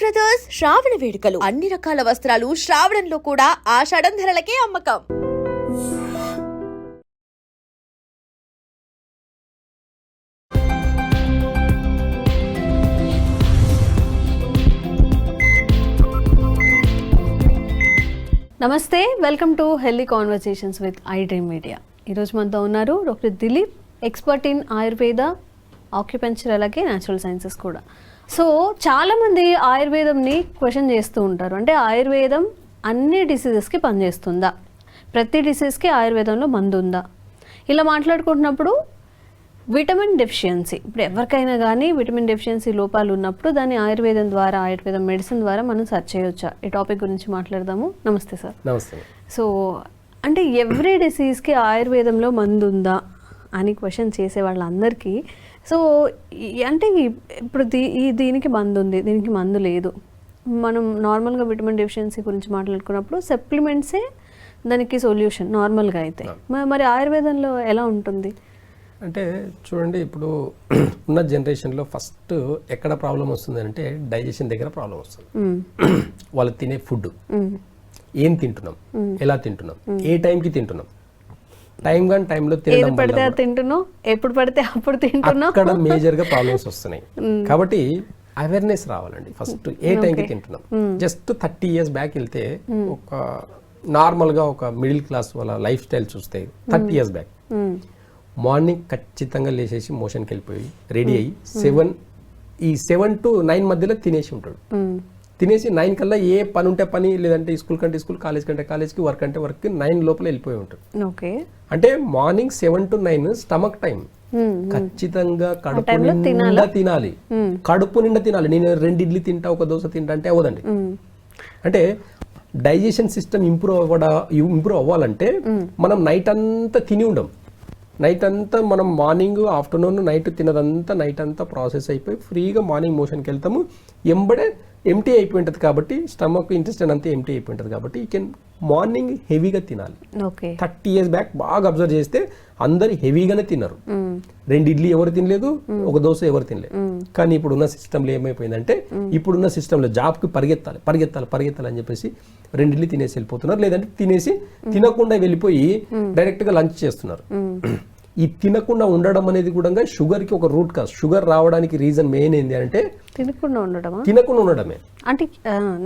Brothers శ్రావణ వేడుకలు. అన్ని రకాల వస్త్రాలు శ్రావణంలో కూడా ఆషాఢం ధరలకే అమ్మకం. నమస్తే welcome to healthy conversations with I dream media. ఈరోజు మనతో ఉన్నారు doctor Dilip expert in Ayurveda acupuncture అలాగే న్యాచురల్ సైన్సెస్ కూడా. సో చాలామంది ఆయుర్వేదంని క్వశ్చన్ చేస్తూ ఉంటారు. అంటే ఆయుర్వేదం అన్ని డిసీజెస్కి పనిచేస్తుందా? ప్రతి డిసీజ్కి ఆయుర్వేదంలో మందు ఉందా ఇలా మాట్లాడుకుంటున్నప్పుడు విటమిన్ డెఫిషియన్సీ. ఇప్పుడు ఎవరికైనా కానీ విటమిన్ డెఫిషియన్సీ లోపాలు ఉన్నప్పుడు దాన్ని ఆయుర్వేదం ద్వారా ఆయుర్వేదం మెడిసిన్ ద్వారా మనం సర్చ్ చేయొచ్చా? ఈ టాపిక్ గురించి మాట్లాడదాము. నమస్తే సార్. నమస్తే. సో అంటే ఎవ్రీ డిసీజ్కి ఆయుర్వేదంలో మందు ఉందా అని క్వశ్చన్ చేసే వాళ్ళందరికీ సో అంటే ఇప్పుడు దీ ఈ దీనికి మందు ఉంది దీనికి మందు లేదు. మనం నార్మల్గా విటమిన్ డెఫిషియన్సీ గురించి మాట్లాడుకున్నప్పుడు సప్లిమెంట్సే దానికి సొల్యూషన్ నార్మల్గా అయితే. మరి ఆయుర్వేదంలో ఎలా ఉంటుంది? అంటే చూడండి ఇప్పుడు ఉన్న జనరేషన్లో ఫస్ట్ ఎక్కడ ప్రాబ్లం వస్తుంది అంటే డైజెషన్ దగ్గర ప్రాబ్లం వస్తుంది. వాళ్ళు తినే ఫుడ్. ఏం తింటున్నాం? ఎలా తింటున్నాం? ఏ టైంకి తింటున్నాం? టైం కానీ టైంలో ఏది తినడం పడితే అది తింటున్నావు? ఎప్పుడు పడితే అప్పుడు తింటున్నావు? అక్కడ మేజర్గా ప్రాబ్లమ్స్ వస్తున్నాయి. కాబట్టి అవేర్నెస్ రావాలండి. ఫస్ట్ ఏ టైంకి తింటున్నాం. జస్ట్ థర్టీ ఇయర్స్ బ్యాక్ వెళ్తే ఒక నార్మల్గా ఒక మిడిల్ క్లాస్ వాళ్ళ లైఫ్ స్టైల్ చూస్తే థర్టీ ఇయర్స్ బ్యాక్. మార్నింగ్ ఖచ్చితంగా లేచేసి మోషన్కి వెళ్ళిపోయి రెడీ అయ్యి సెవెన్ ఈ సెవెన్ టు నైన్ మధ్యలో తినేసి ఉంటాడు. తినేసి నైన్ కల్లా ఏ పని ఉంటే పని లేదంటే స్కూల్ కంటే స్కూల్ కాలేజ్ కంటే కాలేజ్కి వర్క్ అంటే వర్క్ నైన్ లోపల వెళ్ళిపోయి ఉంటాడు ఓకే. అంటే morning seven to nine stomach time. ఖచ్చితంగా కడుపు నిండా తినాలి. కడుపు నిండా తినాలి. నేను రెండు ఇడ్లీ తింటా ఒక దోశ తింటా అంటే అవ్వదండి. అంటే డైజెషన్ సిస్టమ్ ఇంప్రూవ్ అవ్వడా ఇంప్రూవ్ అవ్వాలంటే మనం నైట్ అంతా తిని ఉండం. నైట్ అంతా మనం మార్నింగ్ ఆఫ్టర్నూన్ నైట్ తినదంతా నైట్ అంతా ప్రాసెస్ అయిపోయి ఫ్రీగా మార్నింగ్ మోషన్కి వెళ్తాము. ఎంబడే ఎంటీ అయిపోయి ఉంటుంది కాబట్టి స్టమక్ ఇంటెస్టైన్ అంతా ఎంటీ అయిపోయి ఉంటుంది కాబట్టి ఈ కెన్ మార్నింగ్ హెవీగా తినాలి. ఓకే థర్టీ ఇయర్స్ బ్యాక్ బాగా అబ్జర్వ్ చేస్తే అందరు హెవీగానే తిన్నారు. మ్మ్. రెండు ఇడ్లీ ఎవరు తినలేదు ఒక దోశ ఎవరు తినలేదు. కానీ ఇప్పుడున్న సిస్టంలో ఏమైపోయిందంటే ఇప్పుడున్న సిస్టంలో జాబ్కి పరిగెత్తాలి పరిగెత్తాలి పరిగెత్తాలి అని చెప్పేసి రెండు ఇడ్లీ తినేసి వెళ్ళిపోతున్నారు. లేదంటే తినేసి తినకుండా వెళ్ళిపోయి డైరెక్ట్గా లంచ్ చేస్తున్నారు. ఈ తినకుండా ఉండడం అనేది కూడా షుగర్కి ఒక రూట్ కాజ్ షుగర్ రావడానికి రీజన్ మెయిన్ ఏంటి అంటే తినకుండా ఉండడమా? తినకుండా ఉండడమే. అంటే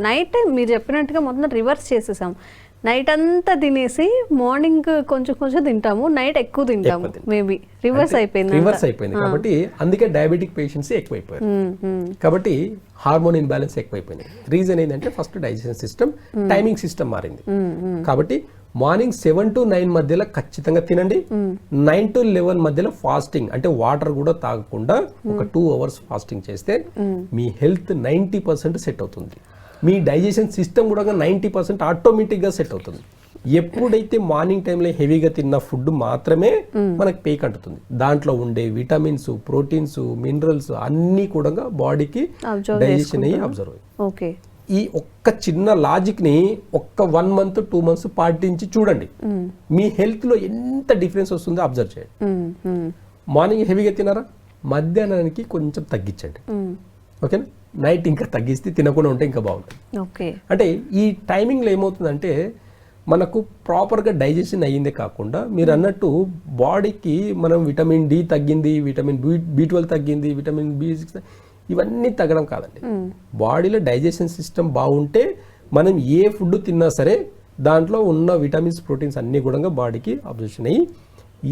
నైట్ మీరు చెప్పినట్టుగా మొత్తం రివర్స్ చేసేసాం. నైట్ అంతా తినేసి మార్నింగ్ కొంచెం కొంచెం తింటాము. నైట్ ఎక్కువ తింటాము మేబీ రివర్స్ అయిపోయింది రివర్స్ అయిపోయింది. కాబట్టి అందుకే డయాబెటిక్ పేషెంట్స్ ఎక్కువైపోయారు. Hmm, hmm. కాబట్టి హార్మోన్ ఇన్బ్యాలెన్స్ ఎక్కువైపోయింది. రీజన్ ఏంటంటే first digestion system timing system మారింది. కాబట్టి మార్నింగ్ సెవెన్ టు నైన్ మధ్యలో ఖచ్చితంగా తినండి. నైన్ టు లెవెన్ మధ్యలో ఫాస్టింగ్ అంటే వాటర్ కూడా తాగకుండా ఒక టూ అవర్స్ ఫాస్టింగ్ చేస్తే మీ హెల్త్ నైంటీ పర్సెంట్ సెట్ అవుతుంది. మీ డైజెషన్ సిస్టమ్ కూడా నైంటీ పర్సెంట్ ఆటోమేటిక్గా సెట్ అవుతుంది. ఎప్పుడైతే మార్నింగ్ టైంలో హెవీగా తిన్న ఫుడ్ మాత్రమే మనకు పేక్ అంటుతుంది దాంట్లో ఉండే విటమిన్స్ ప్రోటీన్స్ మినరల్స్ అన్నీ కూడా బాడీకి డైజెషన్ అయ్యి అబ్జర్వ్ అయ్యి ఓకే ఈ ఒక్క చిన్న లాజిక్ని ఒక్క వన్ మంత్ టూ మంత్స్ పాటించి చూడండి. మీ హెల్త్లో ఎంత డిఫరెన్స్ వస్తుందో అబ్జర్వ్ చేయండి. మార్నింగ్ హెవీగా తినారా మధ్యాహ్నానికి కొంచెం తగ్గించండి. ఓకేనా నైట్ ఇంకా తగ్గిస్తే తినకుండా ఉంటే ఇంకా బాగుంటుంది. ఓకే. అంటే ఈ టైమింగ్లో ఏమవుతుందంటే మనకు ప్రాపర్గా డైజెషన్ అయ్యిందే కాకుండా మీరు అన్నట్టు బాడీకి మనం విటమిన్ డి తగ్గింది విటమిన్ బి బి ట్వెల్వ్ తగ్గింది విటమిన్ బి సిక్స్ ఇవన్నీ తగ్గడం కాదండి. బాడీలో డైజెషన్ సిస్టమ్ బాగుంటే మనం ఏ ఫుడ్ తిన్నా సరే దాంట్లో ఉన్న విటమిన్స్ ప్రోటీన్స్ అన్నీ కూడా బాడీకి అబ్జర్షన్ అయ్యి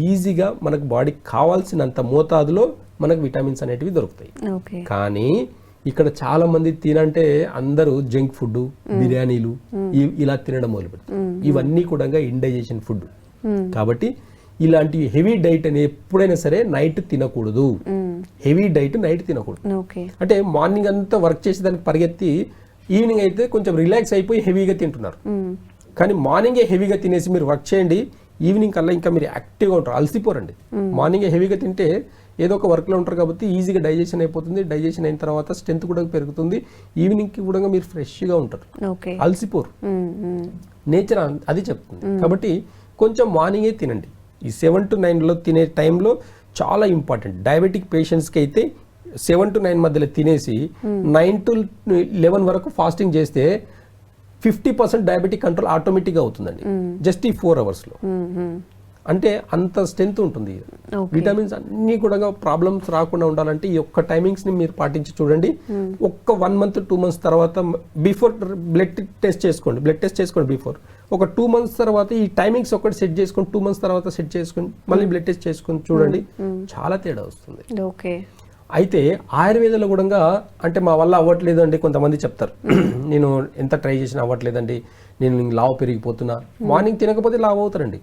ఈజీగా మనకు బాడీకి కావాల్సినంత మోతాదులో మనకు విటమిన్స్ అనేటివి దొరుకుతాయి. కానీ ఇక్కడ చాలా మంది తినంటే అందరూ జంక్ ఫుడ్ బిర్యానీలు ఇలా తినడం మొదలుపెడతారు. ఇవన్నీ కూడా ఇండైజెషన్ ఫుడ్ కాబట్టి ఇలాంటి హెవీ డైట్ అని ఎప్పుడైనా సరే నైట్ తినకూడదు. హెవీ డైట్ నైట్ తినకూడదు. అంటే మార్నింగ్ అంతా వర్క్ చేసి దానికి పరిగెత్తి ఈవినింగ్ అయితే కొంచెం రిలాక్స్ అయిపోయి హెవీగా తింటున్నారు. కానీ మార్నింగే హెవీగా తినేసి మీరు వర్క్ చేయండి ఈవినింగ్ కల్లా ఇంకా మీరు యాక్టివ్గా ఉంటారు. అలసిపోరండి. మార్నింగే హెవీగా తింటే ఏదో ఒక వర్క్లో ఉంటారు కాబట్టి ఈజీగా డైజెషన్ అయిపోతుంది. డైజెషన్ అయిన తర్వాత స్ట్రెంత్ కూడా పెరుగుతుంది. ఈవినింగ్కి కూడా మీరు ఫ్రెష్గా ఉంటారు. అలసిపోరు. మ్మ్. నేచర్ అది చెప్తుంది. కాబట్టి కొంచెం మార్నింగే తినండి. ఈ సెవెన్ టు నైన్లో తినే టైంలో చాలా ఇంపార్టెంట్ డయాబెటిక్ పేషెంట్స్కి అయితే సెవెన్ టు నైన్ మధ్యలో తినేసి నైన్ టు లెవెన్ వరకు ఫాస్టింగ్ చేస్తే ఫిఫ్టీ పర్సెంట్ డయాబెటిక్ కంట్రోల్ ఆటోమేటిక్గా అవుతుందండి. జస్ట్ ఈ ఫోర్ అవర్స్లో అంటే అంత స్ట్రెంత్ ఉంటుంది. విటమిన్స్ అన్ని కూడా ప్రాబ్లమ్స్ రాకుండా ఉండాలంటే ఈ ఒక్క టైమింగ్స్ని మీరు పాటించి చూడండి. ఒక్క వన్ మంత్ టూ మంత్స్ తర్వాత బిఫోర్ బ్లడ్ టెస్ట్ చేసుకోండి. బ్లడ్ టెస్ట్ చేసుకోండి బిఫోర్. ఒక టూ మంత్స్ తర్వాత ఈ టైమింగ్స్ ఒకటి సెట్ చేసుకొని టూ మంత్స్ తర్వాత సెట్ చేసుకొని మళ్ళీ బ్లడ్ టెస్ట్ చేసుకొని చూడండి. చాలా తేడా వస్తుంది. ఓకే. అయితే ఆయుర్వేదంలో కూడా అంటే మా వల్ల అవ్వట్లేదు అండి కొంతమంది చెప్తారు. నేను ఎంత ట్రై చేసినా అవ్వట్లేదండి. నేను లావు పెరిగిపోతున్నా. మార్నింగ్ తినకపోతే లావు అవుతారండి.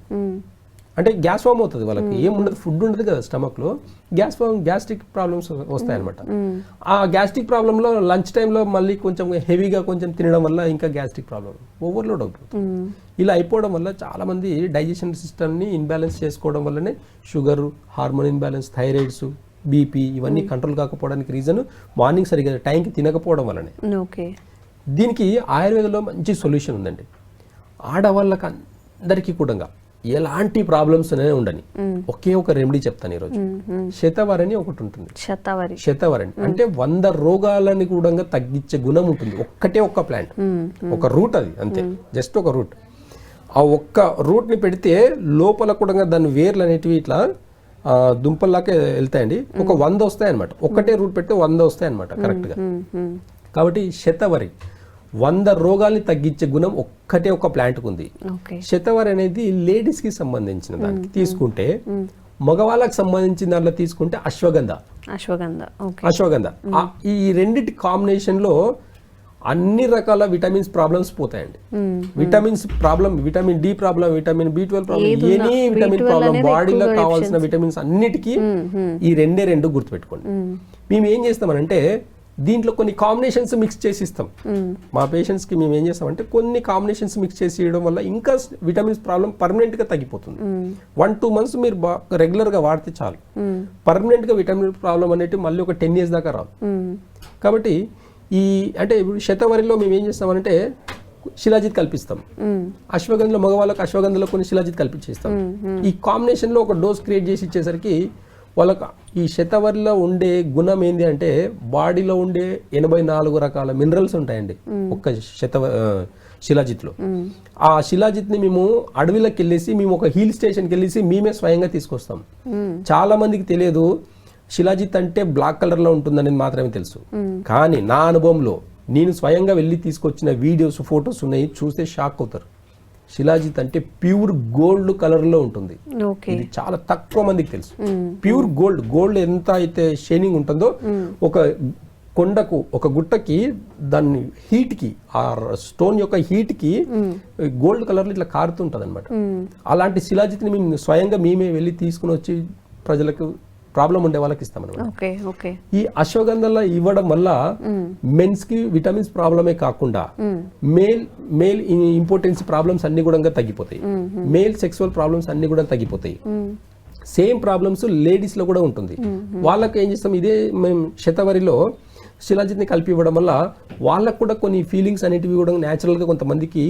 అంటే గ్యాస్ ఫామ్ అవుతుంది వాళ్ళకి. ఏం ఉండదు ఫుడ్ ఉండదు కదా స్టమక్లో గ్యాస్ ఫామ్ గ్యాస్ట్రిక్ ప్రాబ్లమ్స్ వస్తాయన్నమాట. ఆ గ్యాస్ట్రిక్ ప్రాబ్లంలో లంచ్ టైంలో మళ్ళీ కొంచెం హెవీగా కొంచెం తినడం వల్ల ఇంకా గ్యాస్ట్రిక్ ప్రాబ్లం ఓవర్లోడ్ అవుతుంది. ఇలా అయిపోవడం వల్ల చాలా మంది డైజెషన్ సిస్టమ్ని ఇన్బ్యాలెన్స్ చేసుకోవడం వల్లనే sugar hormone imbalance thyroids BP ఇవన్నీ కంట్రోల్ కాకపోవడానికి రీజన్ మార్నింగ్ సరిగ్గా టైంకి తినకపోవడం వల్లనే. ఓకే. దీనికి ఆయుర్వేదంలో మంచి సొల్యూషన్ ఉందండి. ఆడవాళ్ళకి అందరికీ కూడా ఎలాంటి ప్రాబ్లమ్స్ అనేవి ఉండని. ఒకే ఒక రెమెడీ చెప్తాను ఈరోజు. శతవరణి ఒకటి ఉంటుంది. శతావరి. శతవరణి అంటే వంద రోగాలని కూడా తగ్గించే గుణం ఉంటుంది. ఒక్కటే ఒక్క ప్లాంట్ ఒక రూట్ అది అంతే. జస్ట్ ఒక రూట్ ఆ ఒక్క రూట్ని పెడితే లోపల కూడా దాని వేర్లు అనేటివి ఇట్లా దుంపల్లాకే వెళ్తాయండి. ఒక వంద వస్తాయి అనమాట ఒక్కటే రూట్ పెడితే వంద వస్తాయి అనమాట కరెక్ట్గా. కాబట్టి శతవరి. వంద రోగాల్ని తగ్గించే గుణం ఒక్కటే ఒక ప్లాంట్కి ఉంది శతవరి అనేది లేడీస్కి సంబంధించిన దానికి. తీసుకుంటే మగవాళ్ళకి సంబంధించిన దాంట్లో తీసుకుంటే అశ్వగంధ. అశ్వగంధ. అశ్వగంధ. ఈ రెండిటి కాంబినేషన్లో అన్ని రకాల విటమిన్స్ ప్రాబ్లమ్స్ పోతాయండి. Vitamins problem vitamin D problem vitamin B twelve problem any vitamin B12 problem బాడీలో కావాల్సిన విటమిన్స్ అన్నిటికీ ఈ రెండే రెండు గుర్తుపెట్టుకోండి. మేము ఏం చేస్తామనంటే దీంట్లో కొన్ని కాంబినేషన్స్ మిక్స్ చేసి ఇస్తాం మా పేషెంట్స్కి మేము ఏం చేస్తామంటే కొన్ని కాంబినేషన్స్ మిక్స్ చేసి ఇవ్వడం వల్ల ఇంకా విటమిన్స్ ప్రాబ్లం పర్మనెంట్గా తగ్గిపోతుంది. వన్ టూ మంత్స్ మీరు రెగ్యులర్గా వాడితే చాలు. పర్మనెంట్గా విటమిన్ ప్రాబ్లం అనేది మళ్ళీ ఒక టెన్ ఇయర్స్ దాకా రాదు. కాబట్టి ఈ అంటే ఇప్పుడు శతవరిలో మేము ఏం చేస్తామంటే శిలాజిత్ కల్పిస్తాం. అశ్వగంధలో మగవాళ్ళకి అశ్వగంధలో కొన్ని శిలాజిత్ కల్పించేస్తాం. ఈ కాంబినేషన్లో ఒక డోస్ క్రియేట్ చేసి ఇచ్చేసరికి వాళ్ళకి ఈ శతవరిలో ఉండే గుణం ఏంటి అంటే బాడీలో ఉండే ఎనభై నాలుగు రకాల మినరల్స్ ఉంటాయండి. ఒక్క శతవ శిలాజిత్లో. ఆ శిలాజిత్ని మేము అడవిలోకి వెళ్ళేసి మేము ఒక హిల్ స్టేషన్కి వెళ్ళేసి మేమే స్వయంగా తీసుకొస్తాం. చాలా మందికి తెలియదు శిలాజిత్ అంటే బ్లాక్ కలర్లో ఉంటుందని మాత్రమే తెలుసు. కానీ నా అనుభవంలో నేను స్వయంగా వెళ్ళి తీసుకొచ్చిన వీడియోస్ ఫొటోస్ ఉన్నాయి చూస్తే షాక్ అవుతారు. శిలాజిత్ అంటే ప్యూర్ గోల్డ్ కలర్లో ఉంటుంది ఇది చాలా తక్కువ మందికి తెలుసు. ప్యూర్ గోల్డ్ గోల్డ్ ఎంత అయితే షైనింగ్ ఉంటుందో ఒక కొండకు ఒక గుట్టకి దాన్ని హీట్కి ఆ స్టోన్ యొక్క హీట్కి గోల్డ్ కలర్లో ఇట్లా కారుతుంటది అనమాట అలాంటి శిలాజిత్ని మేము స్వయంగా మేమే వెళ్ళి తీసుకుని వచ్చి ప్రజలకు ప్రాబ్లం ఉండే వాళ్ళకి ఇస్తామన్నమాట. ఈ అశ్వగంధంలో ఇవ్వడం వల్ల మెన్స్కి విటమిన్స్ ప్రాబ్లమే కాకుండా మేల్ మేల్ ఇంపార్టెన్స్ ప్రాబ్లమ్స్ అన్ని కూడా తగ్గిపోతాయి. మేల్ సెక్సువల్ ప్రాబ్లమ్స్ అన్ని కూడా తగ్గిపోతాయి. సేమ్ ప్రాబ్లమ్స్ లేడీస్లో కూడా ఉంటుంది. వాళ్ళకి ఏం చేస్తాం ఇదే మేము శతవరిలో శిలాజిత్ని కలిపి ఇవ్వడం వల్ల వాళ్ళకు కూడా కొన్ని ఫీలింగ్స్ అనేటివి కూడా న్యాచురల్గా కొంతమందికి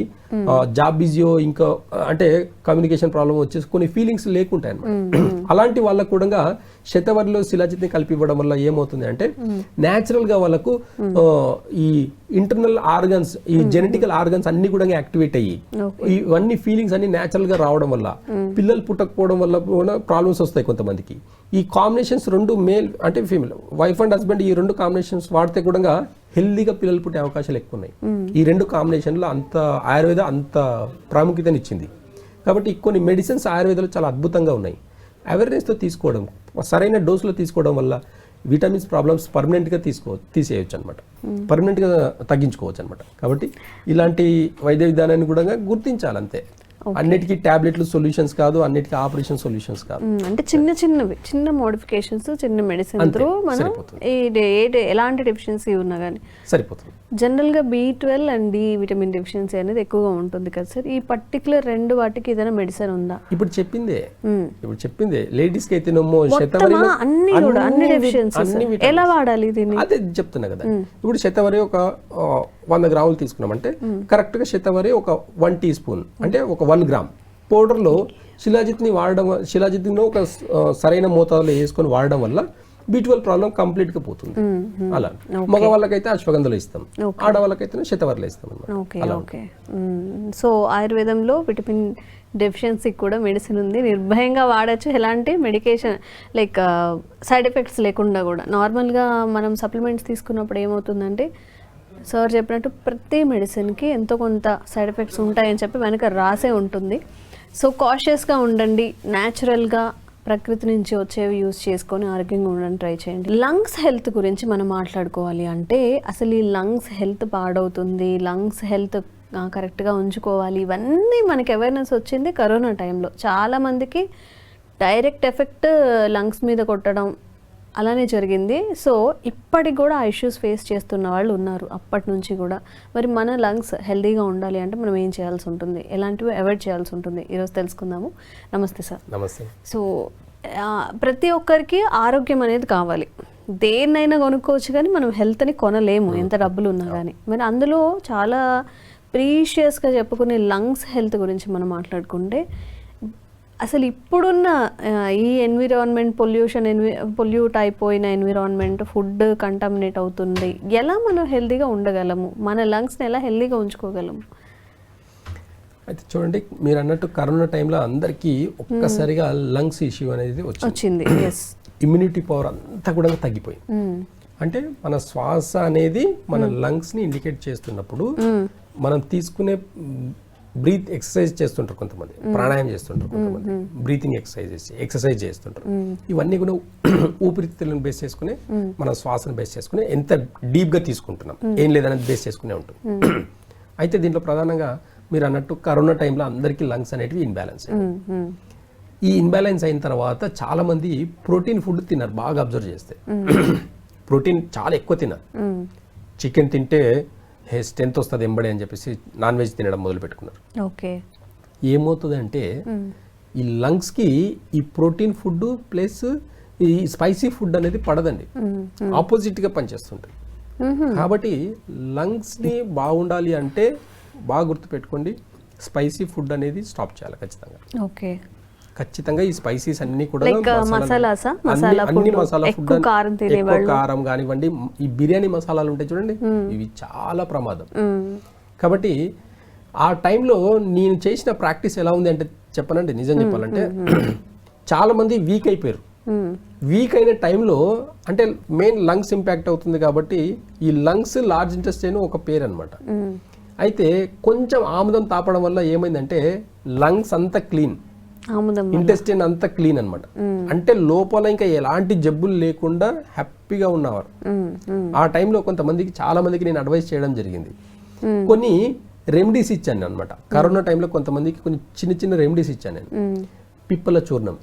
జాబ్ బిజియో ఇంకా అంటే కమ్యూనికేషన్ ప్రాబ్లం వచ్చేసి కొన్ని ఫీలింగ్స్ లేకుంటాయి అన్నమాట అలాంటి వాళ్ళకు కూడా శతవరిలో శిలాజిత్ని కలిపి ఇవ్వడం వల్ల ఏమవుతుంది అంటే గా వాళ్ళకు ఆ, ఈ ఇంటర్నల్ ఆర్గన్స్ ఈ జెనెటికల్ ఆర్గన్స్ అన్ని కూడా యాక్టివేట్ అయ్యి ఇవన్నీ ఫీలింగ్స్ అన్ని గా రావడం వల్ల పిల్లలు పుట్టకపోవడం వల్ల కూడా ప్రాబ్లమ్స్ వస్తాయి కొంతమందికి. ఈ కాంబినేషన్స్ రెండు మేల్ అంటే ఫీమేల్ వైఫ్ అండ్ హస్బెండ్ ఈ రెండు కాంబినేషన్స్ వాడితే కూడా హెల్దీగా పిల్లలు పుట్టే అవకాశాలు ఎక్కువ ఉన్నాయి. ఈ రెండు కాంబినేషన్లో అంత ఆయుర్వేద అంత ప్రాముఖ్యతనిచ్చింది. కాబట్టి కొన్ని మెడిసిన్స్ ఆయుర్వేదంలో చాలా అద్భుతంగా ఉన్నాయి. అవేర్నెస్తో తీసుకోవడం సరైన డోసులో తీసుకోవడం వల్ల విటమిన్స్ ప్రాబ్లమ్స్ పర్మనెంట్గా తీసుకో తీసేయచ్చు అనమాట పర్మనెంట్గా తగ్గించుకోవచ్చు అనమాట కాబట్టి ఇలాంటి వైద్య విధానాన్ని కూడా గుర్తించాలి అంతే అన్నిటికీ టాబ్లెట్లు సొల్యూషన్స్ కాదు అన్నిటికీ ఆపరేషన్ సొల్యూషన్స్ కాదు. అంటే చిన్న చిన్నవి చిన్న మోడిఫికేషన్స్ చిన్న మెడిసిన్ త్రూ మనం. ఈ ఎలాంటి డెఫిషియన్సీ ఉన్నా కానీ సరిపోతుంది. జనరల్గా B twelve and D vitamin deficiency అనేది ఎక్కువగా ఉంటుంది కదా సార్. ఈ పర్టికులర్ రెండు వాటికి ఏదైనా మెడిసిన్ ఉందా? ఇప్పుడు చెప్పిందే. ఇప్పుడు చెప్పిందే. లేడీస్కి మొత్తమా? శతవరిలో అన్ని కూడా అన్ని డెఫిషియన్సీస్. ఎలా వాడాలి దీన్ని? అదే చెప్తున్నా కదా. ఇప్పుడు శతవరి ఒక వంద గ్రాములు తీసుకున్నామంటే కరెక్ట్గా శతవరి ఒక వన్ టీ స్పూన్ అంటే ఒక వన్ గ్రామ్. పౌడర్లో శిలాజిత్ని వాడడం శిలాజిత్ని ఒక సరైన మోతాదులో వేసుకొని వాడడం వల్ల బి ట్వెల్వ్ ప్రాబ్లం కంప్లీట్గా పోతుంది అలా. మగ వాళ్ళకైతే అశ్వగంధలో ఇస్తాం. ఆడవాళ్ళకైతే శతవర్లో ఇస్తాం. సో ఆయుర్వేదంలో విటమిన్ డెఫిషియన్సీకి కూడా మెడిసిన్ ఉంది. నిర్భయంగా వాడచ్చు. ఎలాంటి మెడికేషన్ లైక్ సైడ్ ఎఫెక్ట్స్ లేకుండా కూడా. నార్మల్గా మనం సప్లిమెంట్స్ తీసుకున్నప్పుడు ఏమవుతుందంటే సార్ చెప్పినట్టు ప్రతి మెడిసిన్కి ఎంతో కొంత సైడ్ ఎఫెక్ట్స్ ఉంటాయని చెప్పి వెనక రాసే ఉంటుంది. సో కాషియస్గా ఉండండి. న్యాచురల్గా ప్రకృతి నుంచి వచ్చేవి యూజ్ చేసుకొని ఆరోగ్యంగా ఉండడానికి ట్రై చేయండి. లంగ్స్ హెల్త్ గురించి మనం మాట్లాడుకోవాలి అంటే అసలు ఈ లంగ్స్ హెల్త్ పాడవుతుంది లంగ్స్ హెల్త్ కరెక్ట్గా ఉంచుకోవాలి. ఇవన్నీ మనకి అవేర్నెస్ వచ్చింది కరోనా టైంలో. చాలామందికి డైరెక్ట్ ఎఫెక్ట్ లంగ్స్ మీద కొట్టడం అలానే జరిగింది. సో ఇప్పటికి కూడా ఆ ఇష్యూస్ ఫేస్ చేస్తున్న వాళ్ళు ఉన్నారు అప్పటి నుంచి కూడా. మరి మన లంగ్స్ హెల్తీగా ఉండాలి అంటే మనం ఏం చేయాల్సి ఉంటుంది? ఎలాంటివి అవాయిడ్ చేయాల్సి ఉంటుంది? ఈరోజు తెలుసుకుందాము. నమస్తే సార్. నమస్తే. సో ప్రతి ఒక్కరికి ఆరోగ్యం అనేది కావాలి. దేన్నైనా కొనుక్కోవచ్చు కానీ మనం హెల్త్ని కొనలేము ఎంత డబ్బులు ఉన్నా కానీ మరి అందులో చాలా ప్రీషియస్గా చెప్పుకునే లంగ్స్ హెల్త్ గురించి మనం మాట్లాడుకుంటే అసలు ఇప్పుడున్న ఈ ఎన్విరాన్మెంట్ పొల్యూషన్ ఎన్వి పొల్యూట్ అయిపోయిన ఎన్విరాన్మెంట్ ఫుడ్ కంటామినేట్ అవుతుంది. ఎలా మనం హెల్తీగా ఉండగలము? మన లంగ్స్ని ఎలా హెల్తీగా ఉంచుకోగలము? అయితే చూడండి మీరు అన్నట్టు కరోనా టైంలో అందరికీ ఒక్కసారిగా లంగ్స్ ఇష్యూ అనేది వచ్చింది. ఇమ్యూనిటీ పవర్ అంతా కూడా తగ్గిపోయింది. అంటే మన శ్వాస అనేది మన లంగ్స్ని ఇండికేట్ చేస్తున్నప్పుడు మనం తీసుకునే బ్రీత్ ఎక్సర్సైజ్ చేస్తుంటారు కొంతమంది. ప్రాణాయామం చేస్తుంటారు కొంతమంది. బ్రీతింగ్ ఎక్సర్సైజెస్ ఎక్సర్సైజ్ చేస్తుంటారు. ఇవన్నీ కూడా ఊపిరితిత్తులను బేస్ చేసుకుని మన శ్వాసను బేస్ చేసుకుని ఎంత డీప్గా తీసుకుంటున్నాం ఏం లేదనేది బేస్ చేసుకునే ఉంటుంది అయితే దీంట్లో ప్రధానంగా మీరు అన్నట్టు కరోనా టైంలో అందరికీ లంగ్స్ అనేటివి ఇన్బ్యాలెన్స్ ఈ ఇన్బ్యాలెన్స్ అయిన తర్వాత చాలా మంది ప్రోటీన్ ఫుడ్ తిన్నారు బాగా అబ్జర్వ్ చేస్తే. ప్రోటీన్ చాలా ఎక్కువ తిన్నారు. చికెన్ తింటే స్ట్రెంత్ వస్తుంది ఎంబడే అని చెప్పేసి నాన్ వెజ్ తినడం మొదలు పెట్టుకున్నారు ఓకే ఏమవుతుందంటే ఈ లంగ్స్కి ఈ ప్రోటీన్ ఫుడ్ ప్లస్ ఈ స్పైసీ ఫుడ్ అనేది పడదండి. ఆపోజిట్గా పనిచేస్తుంటుంది కాబట్టి లంగ్స్ని బాగుండాలి అంటే బాగా గుర్తుపెట్టుకోండి. స్పైసీ ఫుడ్ అనేది స్టాప్ చేయాలి ఖచ్చితంగా. ఓకే. ఖచ్చితంగా ఈ స్పైసీస్ అన్ని కూడా మసాలాసా? అన్ని- మసాలా ఫుడ్ కారం ఎక్కువ. కారం కానివ్వండి ఈ బిర్యానీ మసాలాలు ఉంటాయి చూడండి ఇవి చాలా ప్రమాదం. కాబట్టి ఆ టైంలో నేను చేసిన ప్రాక్టీస్ ఎలా ఉంది అంటే చెప్పనండి నిజం చెప్పాలంటే చాలా మంది వీక్ అయిపోయారు. వీక్ అయిన టైంలో అంటే మెయిన్ లంగ్స్ ఇంపాక్ట్ అవుతుంది కాబట్టి ఈ లంగ్స్ లార్జ్ ఇంటెస్టైన్ ఒక పేరు అనమాట అయితే కొంచెం ఆముదం తాపడం వల్ల ఏమైందంటే లంగ్స్ అంతా క్లీన్ ఇంటెస్టైన్ అంతా క్లీన్ అన్నమాట. అంటే లోపల ఇంకా ఎలాంటి జబ్బులు లేకుండా హ్యాపీగా ఉన్నవారు. ఆ టైంలో కొంతమందికి చాలా మందికి నేను అడ్వైస్ చేయడం జరిగింది. కొన్ని రెమెడీస్ ఇచ్చాను అనమాట కరోనా టైంలో కొంతమందికి కొన్ని చిన్న చిన్న రెమెడీస్ ఇచ్చాను నేను. పిప్పల చూర్ణం.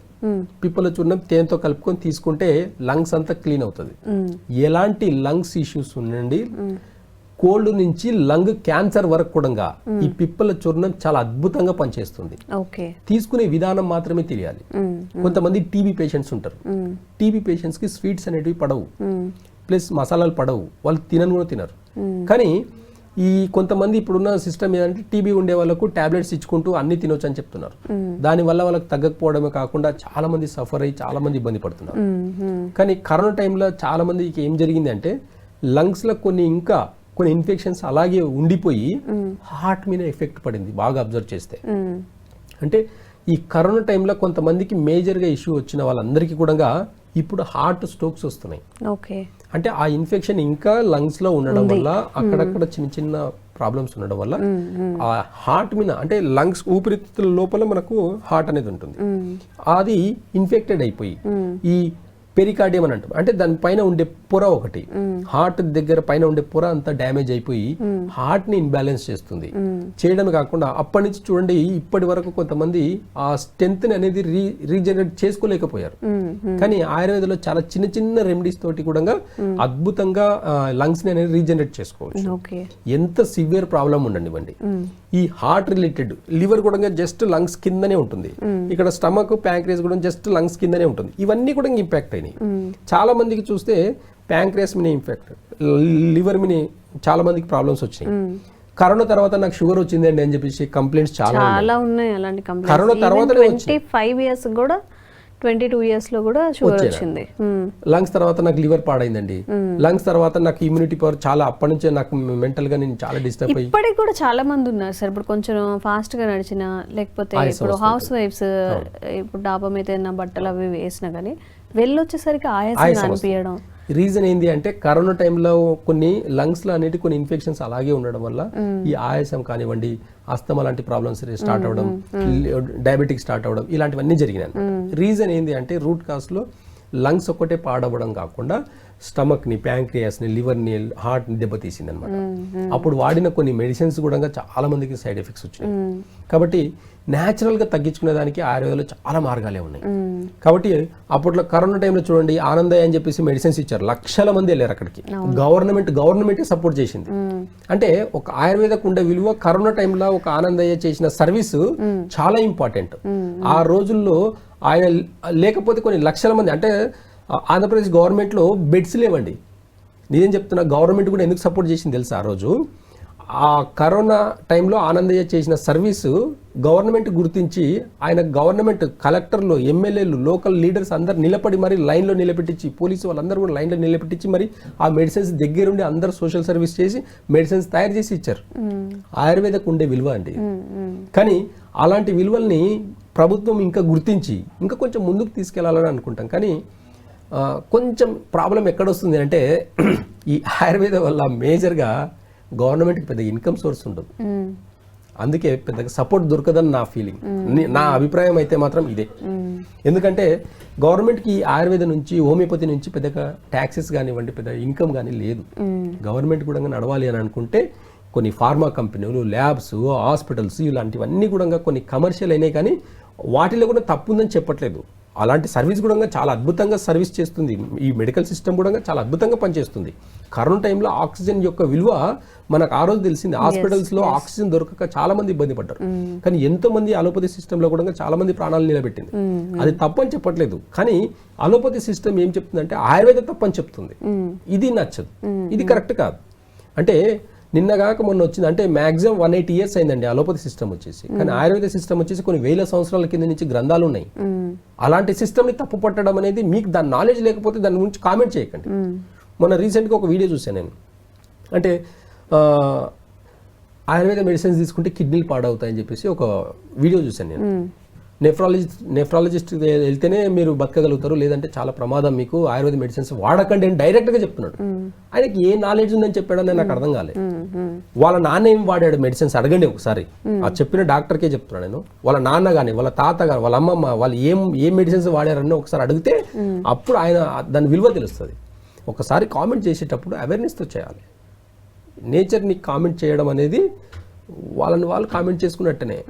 పిప్పల చూర్ణం తేనెతో కలుపుకొని తీసుకుంటే లంగ్స్ అంతా క్లీన్ అవుతుంది. ఎలాంటి లంగ్స్ ఇష్యూస్ ఉండండి కోల్డ్ నుంచి లంగ్ క్యాన్సర్ వరకు కూడా ఈ పిప్పల చూర్ణం చాలా అద్భుతంగా పనిచేస్తుంది. తీసుకునే విధానం మాత్రమే తెలియాలి. కొంతమంది టీబీ పేషెంట్స్ ఉంటారు. టీబీ పేషెంట్స్కి స్వీట్స్ అనేటివి పడవు. ప్లస్ మసాలాలు పడవు. వాళ్ళు తినను కూడా తినరు. కానీ ఈ కొంతమంది ఇప్పుడున్న సిస్టమ్ ఏంటంటే టీబీ ఉండే వాళ్ళకు టాబ్లెట్స్ ఇచ్చుకుంటూ అన్ని తినొచ్చు అని చెప్తున్నారు. దానివల్ల వాళ్ళకి తగ్గకపోవడమే కాకుండా చాలా మంది సఫర్ అయ్యి చాలా మంది ఇబ్బంది పడుతున్నారు. కానీ కరోనా టైంలో చాలా మందికి ఏం జరిగింది అంటే లంగ్స్లో కొన్ని ఇంకా కొన్ని ఇన్ఫెక్షన్స్ అలాగే ఉండిపోయి హార్ట్ మీద ఎఫెక్ట్ పడింది బాగా అబ్జర్వ్ చేస్తే. అంటే ఈ కరోనా టైంలో కొంతమందికి మేజర్గా ఇష్యూ వచ్చిన వాళ్ళందరికీ కూడా ఇప్పుడు హార్ట్ స్ట్రోక్స్ వస్తున్నాయి. ఓకే. అంటే ఆ ఇన్ఫెక్షన్ ఇంకా లంగ్స్లో ఉండడం వల్ల అక్కడక్కడ చిన్న చిన్న ప్రాబ్లమ్స్ ఉండడం వల్ల ఆ హార్ట్ మీద అంటే లంగ్స్ ఊపిరితిత్తుల లోపల మనకు హార్ట్ అనేది ఉంటుంది. అది ఇన్ఫెక్టెడ్ అయిపోయి ఈ పెరికార్డియం అని అంటాం. అంటే దాని పైన ఉండే పొర ఒకటి. హార్ట్ దగ్గర పైన ఉండే పొర అంతా డ్యామేజ్ అయిపోయి హార్ట్ని ఇన్బ్యాలెన్స్ చేస్తుంది. చేయడమే కాకుండా అప్పటి నుంచి చూడండి ఇప్పటి వరకు కొంతమంది ఆ స్ట్రెంత్ అనేది రీ రీజనరేట్ చేసుకోలేకపోయారు. కానీ ఆయుర్వేదంలో చాలా చిన్న చిన్న రెమెడీస్ తోటి కూడా అద్భుతంగా లంగ్స్ని అనేది రీజనరేట్ చేసుకోవచ్చు. ఎంత సివియర్ ప్రాబ్లం ఉండనివ్వండి ఈ హార్ట్ రిలేటెడ్ లివర్ కూడా జస్ట్ లంగ్స్ కిందనే ఉంటుంది. ఇక్కడ స్టమక్ ప్యాంక్రియస్ కూడా జస్ట్ లంగ్స్ కిందనే ఉంటుంది. ఇవన్నీ కూడా ఇంపాక్ట్ అయినాయి చాలా మందికి చూస్తే ప్యాంక్రియస్ మీద ఇంపాక్ట్ లివర్ మీద చాలా మందికి ప్రాబ్లమ్స్ వచ్చినాయి. కరోనా తర్వాత నాకు షుగర్ వచ్చిందండి అని చెప్పేసి కంప్లైంట్స్ చాలా ఉన్నాయి. చాలా ఉన్నాయి అలాంటి కరోనా ట్వంటీ ఫైవ్ ఇయర్స్ కూడా ట్వంటీ టూ ఇయర్స్లో కూడా షుగర్? వచ్చింది. లంగ్స్ తర్వాత నాకు లివర్ పాడైందండి. లంగ్స్ తర్వాత నాకు ఇమ్యూనిటీ పవర్ చాలా అప్పటి నుంచే నాకు మెంటల్గా నేను చాలా డిస్టర్బ్ అయ్యి ఇప్పటికి కూడా చాలా మంది ఉన్నారు సార్. ఇప్పుడు కొంచెం ఫాస్ట్గా నడిచిన లేకపోతే ఇప్పుడు. హౌస్ వైఫ్స్ ఇప్పుడు డాబా మీద బట్టలు అవి వేసినా కానీ వెళ్ళొచ్చేసరికి ఆయాసం అనిపించడం. రీజన్ ఏంటి అంటే కరోనా టైంలో కొన్ని లంగ్స్లో అనేటి కొన్ని ఇన్ఫెక్షన్స్ అలాగే ఉండడం వల్ల ఈ ఆయాసం కానివ్వండి అస్తమా లాంటి ప్రాబ్లమ్స్ స్టార్ట్ అవ్వడం డయాబెటిక్ స్టార్ట్ అవ్వడం ఇలాంటివన్నీ జరిగినాయి రీజన్ ఏంటి అంటే రూట్ కాస్లో లంగ్స్ ఒక్కటే పాడవడం కాకుండా స్టమక్ని ప్యాంక్రియాస్ని లివర్ని హార్ట్ని దెబ్బతీసింది అనమాట అప్పుడు వాడిన కొన్ని మెడిసిన్స్ కూడా చాలా మందికి సైడ్ ఎఫెక్ట్స్ వచ్చినాయి. కాబట్టి న్యాచురల్గా తగ్గించుకునే దానికి ఆయుర్వేదంలో చాలా మార్గాలే ఉన్నాయి. కాబట్టి అప్పట్లో కరోనా టైంలో చూడండి ఆనందయ్య అని చెప్పేసి మెడిసిన్స్ ఇచ్చారు. లక్షల మంది వెళ్ళారు అక్కడికి. గవర్నమెంట్ గవర్నమెంట్ సపోర్ట్ చేసింది. అంటే ఒక ఆయుర్వేదకు ఉండే విలువ కరోనా టైంలో ఒక ఆనందయ్య చేసిన సర్వీస్ చాలా ఇంపార్టెంట్. ఆ రోజుల్లో ఆయన లేకపోతే కొన్ని లక్షల మంది అంటే ఆంధ్రప్రదేశ్ గవర్నమెంట్లో బెడ్స్ లేవండి. నిజం చెప్తున్నా గవర్నమెంట్ కూడా ఎందుకు సపోర్ట్ చేసింది తెలుసా ఆ రోజు? ఆ కరోనా టైంలో ఆనందయ్య చేసిన సర్వీసు గవర్నమెంట్ గుర్తించి ఆయన గవర్నమెంట్ కలెక్టర్లు ఎమ్మెల్యేలు లోకల్ లీడర్స్ అందరు నిలబడి మరి లైన్లో నిలబెట్టించి పోలీసు వాళ్ళందరూ కూడా లైన్లో నిలబెట్టించి మరి ఆ మెడిసిన్స్ దగ్గరుండి అందరు సోషల్ సర్వీస్ చేసి మెడిసిన్స్ తయారు చేసి ఇచ్చారు. ఆయుర్వేదకు ఉండే విలువ అండి. కానీ అలాంటి విలువల్ని ప్రభుత్వం ఇంకా గుర్తించి ఇంకా కొంచెం ముందుకు తీసుకెళ్ళాలని అనుకుంటాం. కానీ కొంచెం ప్రాబ్లం ఎక్కడొస్తుంది అంటే ఈ ఆయుర్వేద వల్ల మేజర్గా గవర్నమెంట్కి పెద్ద ఇన్కమ్ సోర్స్ ఉండదు. అందుకే పెద్దగా సపోర్ట్ దొరకదని నా ఫీలింగ్. నా అభిప్రాయం అయితే మాత్రం ఇదే. ఎందుకంటే గవర్నమెంట్కి ఆయుర్వేద నుంచి హోమియోపతి నుంచి పెద్దగా ట్యాక్సెస్ కానివ్వండి పెద్ద ఇన్కమ్ కానీ లేదు. గవర్నమెంట్ కూడా నడవాలి అని అనుకుంటే కొన్ని ఫార్మా కంపెనీలు ల్యాబ్స్ హాస్పిటల్స్ ఇలాంటివన్నీ కూడా కొన్ని కమర్షియల్ అయినాయి కానీ వాటిలో కూడా తప్పు ఉందని చెప్పట్లేదు. అలాంటి సర్వీస్ కూడా చాలా అద్భుతంగా సర్వీస్ చేస్తుంది. ఈ మెడికల్ సిస్టమ్ కూడా చాలా అద్భుతంగా పనిచేస్తుంది. కరోనా టైంలో ఆక్సిజన్ యొక్క విలువ మనకు ఆ రోజు తెలిసింది. హాస్పిటల్స్లో ఆక్సిజన్ దొరకక చాలా మంది ఇబ్బంది పడ్డారు. కానీ ఎంతో మంది అలోపతి సిస్టమ్లో కూడా చాలా మంది ప్రాణాలు నిలబెట్టింది. అది తప్పని చెప్పట్లేదు. కానీ అలోపతి సిస్టమ్ ఏం చెప్తుందంటే ఆయుర్వేద తప్పని చెప్తుంది. ఇది నచ్చదు. ఇది కరెక్ట్ కాదు. అంటే నిన్నగాక మొన్న వచ్చింది. అంటే మాక్సిమం వన్ ఎయిటీ ఇయర్స్ అయిందండి అలోపతి సిస్టమ్ వచ్చేసి. కానీ ఆయుర్వేద సిస్టమ్ వచ్చేసి కొన్ని వేల సంవత్సరాల కింద నుంచి గ్రంథాలు ఉన్నాయి. అలాంటి సిస్టమ్ని తప్పు పట్టడం అనేది మీకు దాని నాలెడ్జ్ లేకపోతే దాని గురించి కామెంట్ చేయకండి. మొన్న రీసెంట్గా ఒక వీడియో చూశాను నేను. అంటే ఆయుర్వేద మెడిసిన్స్ తీసుకుంటే కిడ్నీలు పాడవుతాయని చెప్పేసి ఒక వీడియో చూశాను నేను. నెఫ్రాలజిస్ట్ నెఫ్రాలజిస్ట్ వెళ్తేనే మీరు బతకగలుగుతారు లేదంటే చాలా ప్రమాదం మీకు. ఆయుర్వేద మెడిసిన్స్ వాడకండి అని డైరెక్ట్గా చెప్తున్నాడు. ఆయనకి ఏ నాలెడ్జ్ ఉందని చెప్పాడని నాకు అర్థం కాలేదు వాళ్ళ నాన్న ఏం వాడాడు మెడిసిన్స్ అడగండి ఒకసారి. ఆ చెప్పిన డాక్టర్కే చెప్తున్నాను నేను. వాళ్ళ నాన్న కానీ వాళ్ళ తాత కానీ వాళ్ళ అమ్మమ్మ వాళ్ళు ఏం ఏం మెడిసిన్స్ వాడారని ఒకసారి అడిగితే అప్పుడు ఆయన దాని విలువ తెలుస్తుంది. ఒకసారి కామెంట్ చేసేటప్పుడు అవేర్నెస్తో చేయాలి. నేచర్ని కామెంట్ చేయడం అనేది వాళ్ళని వాళ్ళు కామెంట్ చేసుకున్నట్టనే.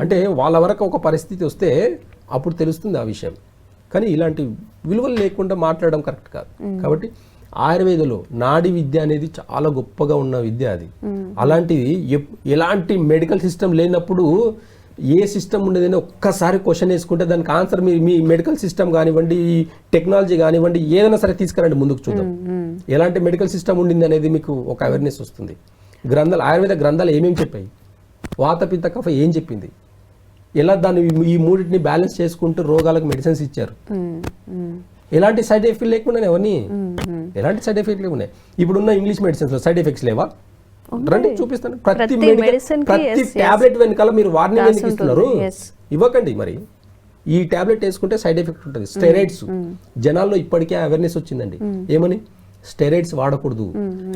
అంటే వాళ్ళ వరకు ఒక పరిస్థితి వస్తే అప్పుడు తెలుస్తుంది ఆ విషయం. కానీ ఇలాంటి విలువలు లేకుండా మాట్లాడడం కరెక్ట్ కాదు. కాబట్టి ఆయుర్వేదలో నాడి విద్య అనేది చాలా గొప్పగా ఉన్న విద్య అది. అలాంటిది ఎలాంటి మెడికల్ సిస్టమ్ లేనప్పుడు ఏ సిస్టమ్ ఉండేదని ఒక్కసారి క్వశ్చన్ వేసుకుంటే దానికి ఆన్సర్ మీ మీ మెడికల్ సిస్టమ్ కానివ్వండి ఈ టెక్నాలజీ కానివ్వండి ఏదైనా సరే తీసుకురండి ముందుకు చూద్దాం. ఎలాంటి మెడికల్ సిస్టమ్ ఉండింది అనేది మీకు ఒక అవేర్నెస్ వస్తుంది. గ్రంథాలు ఆయుర్వేద గ్రంథాలు ఏమేమి చెప్పాయి? వాత పిత్త కఫ ఏం చెప్పింది? ఎలా దాన్ని ఈ- మూడింటిని బ్యాలెన్స్ చేసుకుంటూ రోగాలకు మెడిసిన్స్ ఇచ్చారు. ఎలాంటి సైడ్ ఎఫెక్ట్ లేకుండా ఎవరిని ఎలాంటి సైడ్ ఎఫెక్ట్ లేకుండా ఇప్పుడున్న ఇంగ్లీష్ మెడిసిన్స్లో సైడ్ ఎఫెక్ట్స్ లేవా? రండి చూపిస్తాను. ప్రతి ప్రతి. టాబ్లెట్ వెనకాల మీరు వార్నింగ్ ఎందుకు ఇస్తున్నారు. ఇవ్వకండి మరి. ఈ టాబ్లెట్ వేసుకుంటే సైడ్ ఎఫెక్ట్ ఉంటుంది. స్టెరాయిడ్స్ జనాల్లో ఇప్పటికే అవేర్నెస్ వచ్చిందండి. ఏమని? స్టెరాయిడ్స్ వాడకూడదు.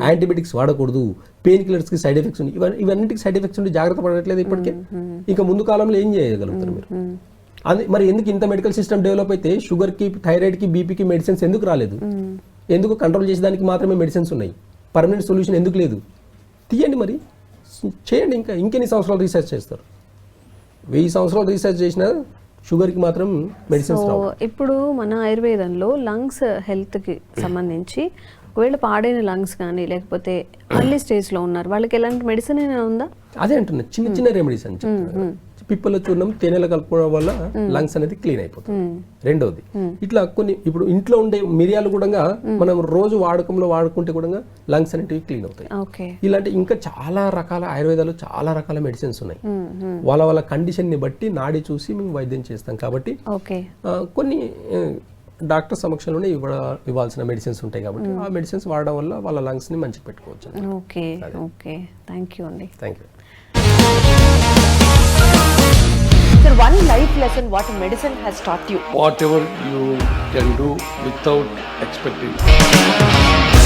యాంటీబయాటిక్స్ వాడకూడదు. పెయిన్ కిల్లర్స్కి సైడ్ ఎఫెక్ట్స్ ఉన్నాయి. ఇవన్నీ ఇవన్నిటికి సైడ్ ఎఫెక్ట్స్ ఉండి జాగ్రత్త పడట్లేదు ఇప్పటికే. ఇంకా ముందు కాలంలో ఏం చేయగలుగుతారు మీరు? అది మరి ఎందుకు ఇంత మెడికల్ సిస్టమ్ డెవలప్ అయితే షుగర్కి థైరాయిడ్కి బీపీకి మెడిసిన్స్ ఎందుకు రాలేదు? ఎందుకు కంట్రోల్ చేసేదానికి మాత్రమే మెడిసిన్స్ ఉన్నాయి. పర్మనెంట్ సొల్యూషన్ ఎందుకు లేదు? తీయండి మరి. చేయండి ఇంకా. ఇంకెన్ని సంవత్సరాలు రీసెర్చ్ చేస్తారు? వెయ్యి సంవత్సరాలు రీసెర్చ్ చేసినా షుగర్కి మాత్రం మెడిసిన్స్ ఇప్పుడు మన ఆయుర్వేదంలో లంగ్స్ హెల్త్కి సంబంధించి ఒకవేళ పాడైన లంగ్స్ కానీ లేకపోతే అర్లీ స్టేజ్లో ఉన్నారు వాళ్ళకి ఎలాంటి మెడిసిన్ అయినా ఉందా? అదే అంటున్నా చిన్న చిన్న రెమెడీస్ అని చెప్తున్నారు. పిప్పల చూర్ణం తేనెల కలుపుకోవడం వల్ల లంగ్స్ అనేది క్లీన్ అయిపోతుంది. రెండవది ఇట్లా కొన్ని ఇప్పుడు ఇంట్లో ఉండే మిరియాలు కూడా మనం రోజు వాడకంలో వాడుకుంటే కూడా లంగ్స్ అనేటివి క్లీన్ అవుతాయి. ఇలాంటి ఇంకా చాలా రకాల ఆయుర్వేదాలు చాలా రకాల మెడిసిన్స్ ఉన్నాయి. వాళ్ళ వాళ్ళ కండిషన్ని బట్టి నాడి చూసి మేము వైద్యం చేస్తాం కాబట్టి కొన్ని డాక్టర్ సమక్షంలోనే ఇవ్వ ఇవ్వాల్సిన మెడిసిన్స్ ఉంటాయి కాబట్టి ఆ మెడిసిన్స్ వాడడం వల్ల వాళ్ళ లంగ్స్ని మంచిగా పెట్టుకోవచ్చు ఓకే ఓకే. థ్యాంక్ యూ అండి. Thank you Sir, one life lesson what medicine has taught you. whatever you can do without expecting.